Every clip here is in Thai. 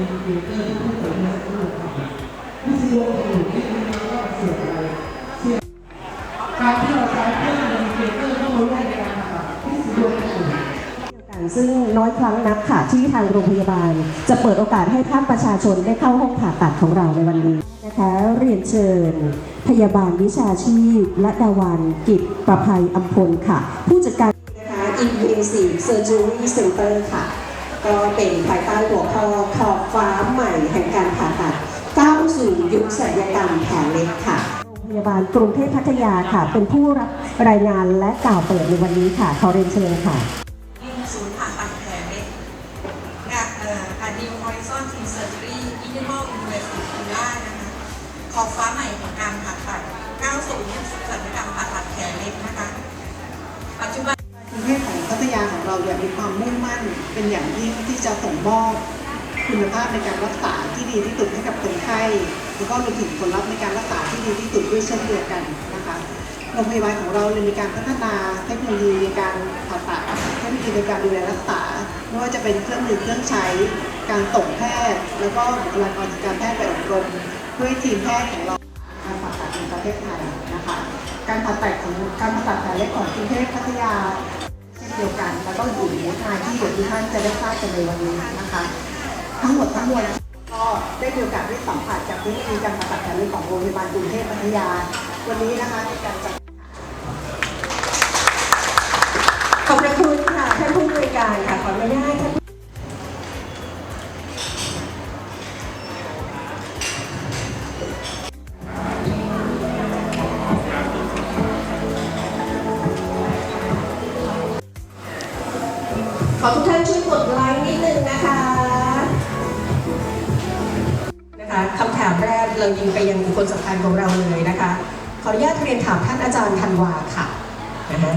อินดิเคเตอร์ที่ผู้ผลิตและผู้ผลิตวิศวกรอยู่ที่นี่ว่าเสี่ยงอะไรเสี่ยงการที่เราใช้เครื่องอินดิเคเตอร์ต้องมาร่วมในการทำวิศวกรอยู่กันซึ่งน้อยครั้งนักค่ะที่ทางโรงพยาบาล จะเปิดโอกาสให้ท่านประชาชนได้เข้าห้องผ่าตัดของเราในวันนี้นะคะเรียนเชิญ พยาบาลวิชาชีพและดาวันกิจประภัยอัมพลค่ะ ผู้จัดการนะคะ Invasive Surgery Center ค่ะ ก็เป็นภายใต้หัวข้อขอบฟ้าใหม่แห่งการผ่าตัดก้าวสู่ยุคศัลยกรรมแผลเล็กค่ะโรงพยาบาลกรุงเทพพัทยาค่ะ เป็นผู้รับรายงานและกล่าวเปิดในวันนี้ค่ะขอเรียนเชิญค่ะที่ศูนย์ผ่าตัดแผลเล็กกับเอ่อ a d i o Horizon Team Surgery Minimal Invasive Cura นะคะขอบฟ้าใหม่ของการผ่าตัดก้าวสู่ยุคศัลยกรรมผ่าตัดแผลเล็กนะคะ ปัจจุบัน ทยาองเราเนี่ยมีความมุ่งมั่นเป็นอย่างยิ่งที่จะส่งมอบคุณภาพในการรักษาที่ดีที่สุดให้กับคนไข้แล้วก็รวมถึงผลลัพธ์ในการรักษาที่ดีที่สุดด้วยเช่นเดียวกันนะคะโรงพยาบาลของเราเลยมีการพัฒนาเทคโนโลยีในการผ่าตัดเทคโนโลยีในการดูแลรักษาไม่ว่าจะเป็นเครื่องมือเครื่องใช้ การส่งแพทย์ แล้วก็บุคลากรทางการแพทย์ไปอบรมเพื่อทีมแพทย์ของเราการผ่าตัดในประเทศไทยนะคะการผ่าตัดของการผ่าตัดแผลเล็กของกรุงเทพพัทยา เดียวกัน แล้วก็อยู่ในทากมายที่เดี๋ยวทุกท่านจะได้ทราบกันในวันนี้นะคะ ทั้งหมดทั้งมวลก็ได้มีโอกาสได้สัมผัสจากวิธีการผ่าตัดแผลเล็กของโรงพยาบาลกรุงเทพพัทยา วันนี้นะคะในการจัดขอบพระคุณค่ะท่านผู้บริการค่ะขออนุญาตท่าน ท่านช่วยกดไลค์นิดนึงนะคะนะคะคำถามแรกเรายิงไปยังบุคคลสำคัญของเราเลยนะคะ ขออนุญาตเรียนถามท่านอาจารย์ธันวาค่ะนะคะ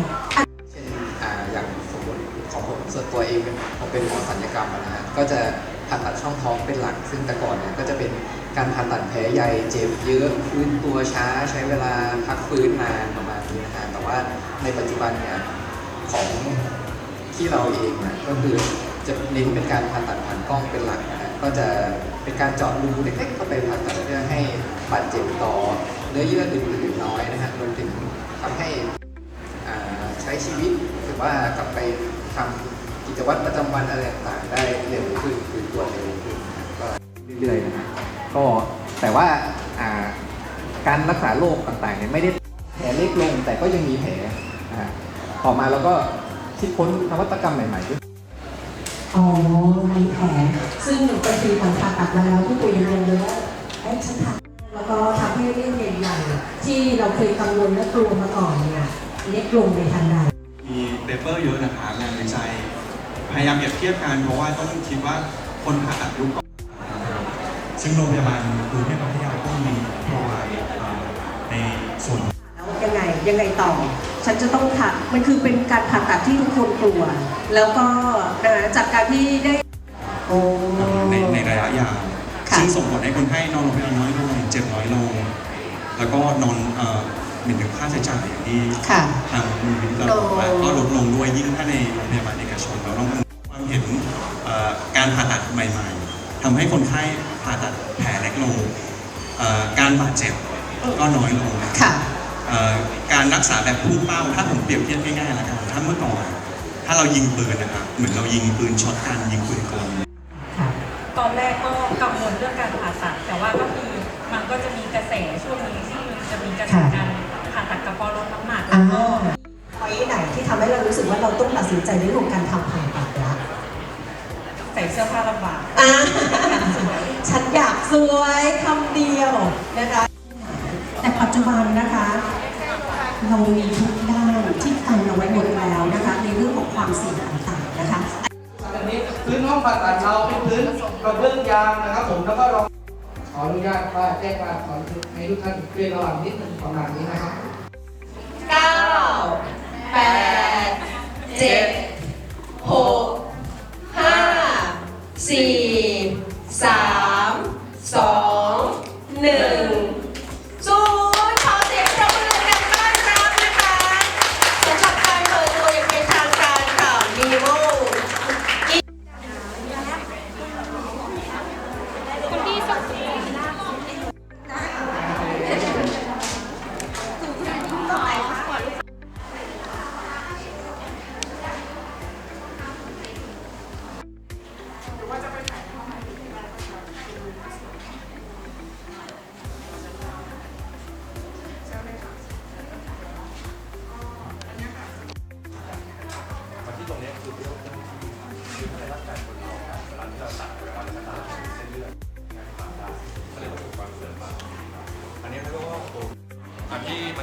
เช่นอ่าอย่างสมมติของผมส่วนตัวเองเป็นผมเป็นหมอศัลยกรรมนะฮะก็จะผ่าตัดช่องท้องเป็นหลัก ซึ่งแต่ก่อนเนี่ยก็จะเป็นการผ่าตัดแผลใหญ่เจ็บเยอะฟื้นตัวช้าใช้เวลาพักฟื้นนานประมาณนี้นะฮะแต่ว่าในปัจจุบันเนี่ยของ ที่เราเองนะก็คือจะเน้นเป็นการผ่าตัดผ่านกล้องเป็นหลักนะฮะก็จะเป็นการเจาะรูเล็กๆเข้าไปผ่าตัดเพื่อให้บาดเจ็บต่อเนื้อเยื่ออื่นๆน้อยนะฮะรวมถึงทำให้อ่าใช้ชีวิตหรือว่ากลับไปทำกิจวัตรประจำวันอะไรต่างๆได้เร็วขึ้นคือตัวเร็วขึ้นก็เรื่อยๆนะฮะก็แต่ว่าอ่าการรักษาโรคต่างๆเนี่ยไม่ได้แผลเล็กลงแต่ก็ยังมีแผลนะฮะต่อมาเราก็ คิดค้นนวัตกรรมใหม่ๆด้วยอ๋อมีแผลซึ่งหนึ่งปีทีผ่านผ่าตัดมาแล้วผู้ป่วยยังงงเลยว่าเอ๊ะฉันทำแล้วก็ทำให้เรื่องใหญ่ๆที่เราเคยกังวลและกลัวมาก่อนเนี่ยเล็กลงในทันใดมีเปเปอร์เยอะนะครับงานวิจัยพยายามเปรียบเทียบกันเพราะว่าต้องคิดว่าคนผ่าตัดยุคก่อนซึ่งโรงพยาบาลกรุงเทพพัทยาก็มีโปรไวในส่วนแล้ว ยังไงยังไงต่อ ฉันจะต้องผ่ามันคือเป็นการผ่าตัดที่ทุกคนกลัว แล้วก็นะจากการที่ได้โอ้ ในในระยะยาวค่ะ ซึ่งส่งผลให้คนไข้นอนโรงพยาบาลน้อยลงเจ็บน้อยลง แล้วก็นอนเอ่อหนึ่งถึงค่าใช้จ่ายอย่างที่ค่ะ ทางมูลนิธิเราบอกว่าก็ลดลงด้วยยิ่งถ้าในโรงพยาบาลเอกชนเราต้องความเห็นเอ่อการผ่าตัดใหม่ๆทำให้คนไข้ผ่าตัดแผลเล็กลงเอ่อการบาดเจ็บก็น้อยลง ค่ะเอ่อ การรักษาแบบพุ่งเป้า ถ้าผมเปรียบเทียบง่ายๆแล้วกันถ้าเมื่อก่อน ถ้าเรายิงปืนนะครับเหมือนเรายิงปืนช็อตกันยิงปืนกลค่ะตอนแรกก็กังวลเรื่องการผ่าตัด แต่ว่าก็คือมันก็จะมีกระแสช่วงนี้ที่จะมีกระแสการผ่าตัดกระเพาะลดน้ำหนักอ่าแล้วก็พอยไหนที่ทำให้เรารู้สึกว่าเราต้องตัดสินใจในเรื่องของการทำผ่าตัดละใส่เสื้อผ้าลำบากอ่าฉันอยากสวยคำเดียวนะคะแต่ปัจจุบันนะคะ เรามีทุกด้านที่กันเอาไว้หมดแล้วนะคะ ในเรื่องของความเสี่ยงต่างๆนะคะอันนี้พื้นห้องผ่าตัดเราเป็นพื้นกระเบื้องยางนะครับผมแล้วก็รองขออนุญาตว่าแจ้งว่าขอให้ทุกท่านเรียนระหว่างนิดหนึ่งประมาณนี้นะครับเก้า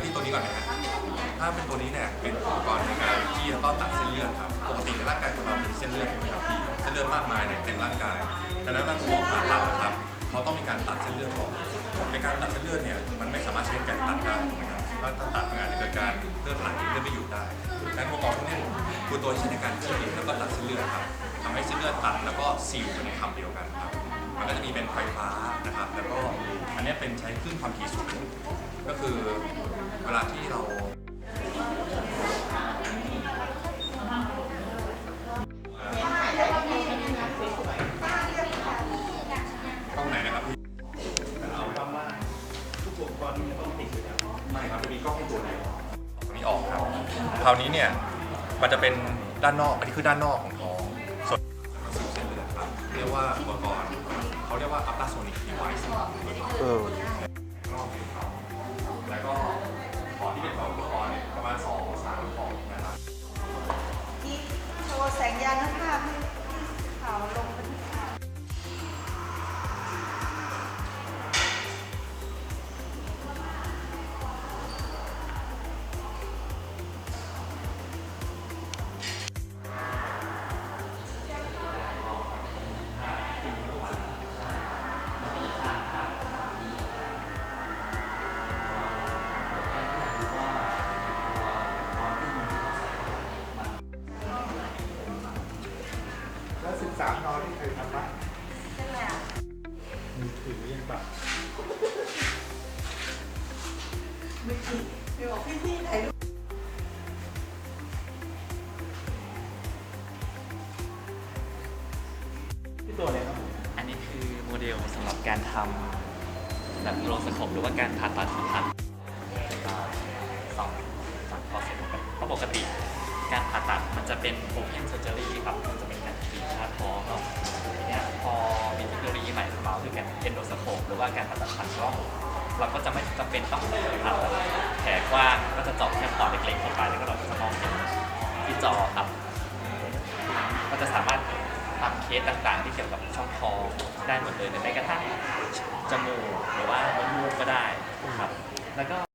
มาที่ตัวนี้ก่อนนะฮะถ้าเป็นตัวนี้เนี่ยเป็นอุปกรณ์ในการที่จะต้องตัดเส้นเลือดครับปกติในร่างกายของเรามีเส้นเลือดอยู่ครับพี่เส้นเลือดมากมายในเต็มร่างกายดังนั้นเวลาคุณหมอผ่าตัดนะครับเขาต้องมีการตัดเส้นเลือดก่อนในการตัดเส้นเลือดเนี่ยมันไม่สามารถใช้การตัดได้นะครับถ้าตัดงานจะเกิดการเลือดไหลเลือดไม่อยู่ได้ดังนั้นอุปกรณ์พวกนี้คือตัวใช้ในการเคลื่อนแล้วก็ตัดเส้นเลือดครับทำให้เส้นเลือดตัดแล้วก็ซีลอยู่ในคำเดียวกันครับมันก็จะมีเป็นไฟฟ้านะครับแล้วก็อันนี้เป็นใช้คลื่นความถี่สูงก็คือ เวลาที่เราตรงไหนนะครับพี่เอาประมาทุกอุปกรณ์มันต้องติดอยู่แล้วไม่ครับจะมีกล้องตัวเดียวตรงนี้ออกครับคราวนี้เนี่ยมันจะเป็นด้านนอกอันนี้คือด้านนอกของท้องส่วนสูบเส้นเลือดครับเรียกว่าอุปกรณ์เขาเรียกว่า ultrasonic device เออ แสงยานภาพให้ี่ตัวอะไรครับอันนี้คือโมเดลสำหรับการทำแบบโรสโคปหรือว่าการผ่าตัดผิวพรรณสองสามพอเสร็จเพราะปกติการผ่าตัดมันจะเป็น open surgery ครับมันจะเป็นการกรีดหน้าท้องเนาะทีเนี้ยพอมีเทคโนโลยีใหม่เข้ามาคือการเอนโดสโคปหรือว่าการผ่าตัดผ่านกล้องเราก็จะไม่จำเป็นต้องผ่าตัดแผลกว้างก็จะเจาะแค่ปอดเล็กๆเข้าไปแล้วก็เราก็จะมองเห็นที่จอครับ ก็จะสามารถ ทำเคสต่างๆ ที่เกี่ยวกับช่องท้องได้หมดเลยหรือแม้กระทั่งจมูกหรือว่าน้ำมูกก็ได้ครับ แล้วก็